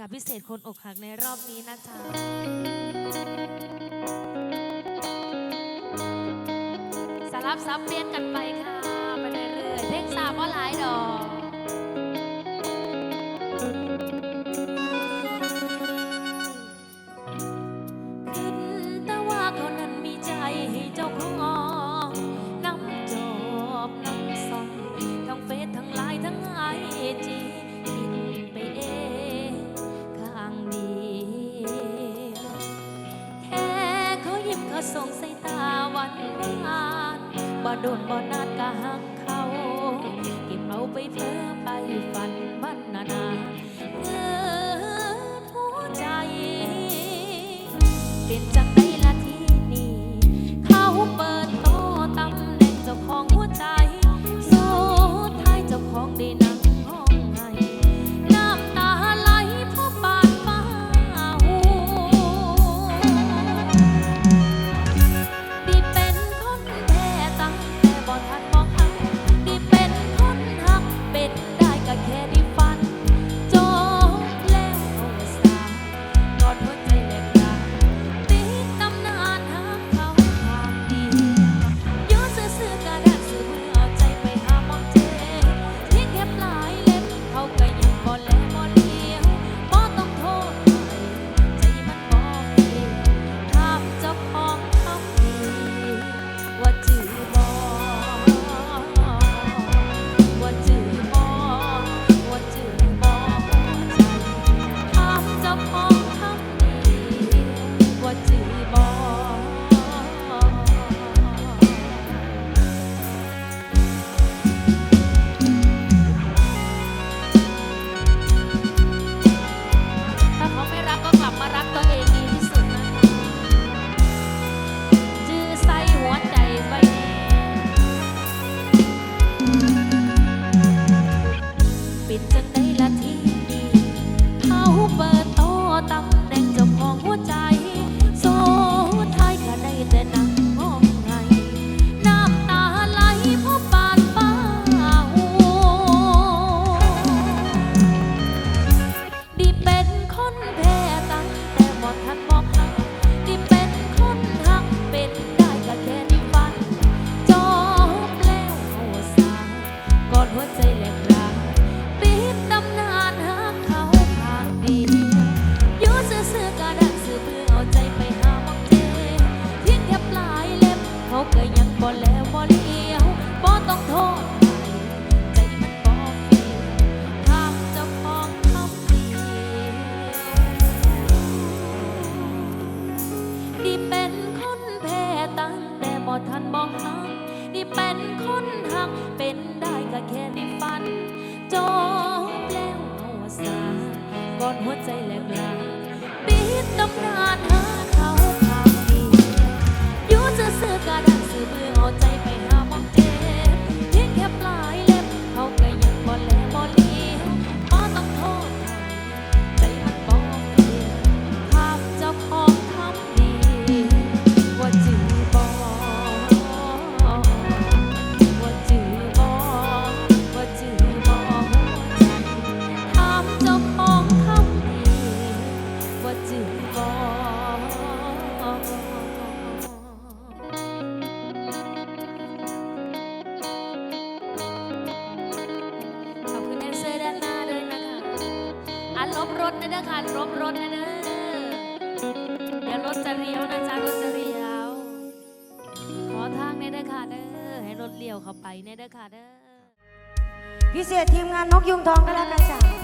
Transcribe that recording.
ค่ะ พิเศษคนอกหักในรอบนี้นะจ๊ะสลับซับเปลี่ยนกันไปค่ะ ไปเรื่อยๆเพลงสาวว่าหลายดอก ไานบ่โดนบ่นานก็หักเขาเก็บเอาไปเธอไปฝันมันนานาเธอ รถอาจารย์รถเลียว ขอทางในเด้อค่ะเด้อให้รถเลียวเข้าไปในเด้อค่ะเด้อ พิเศษทีมงานนกยุงทองก็แล้วกันจ้ะ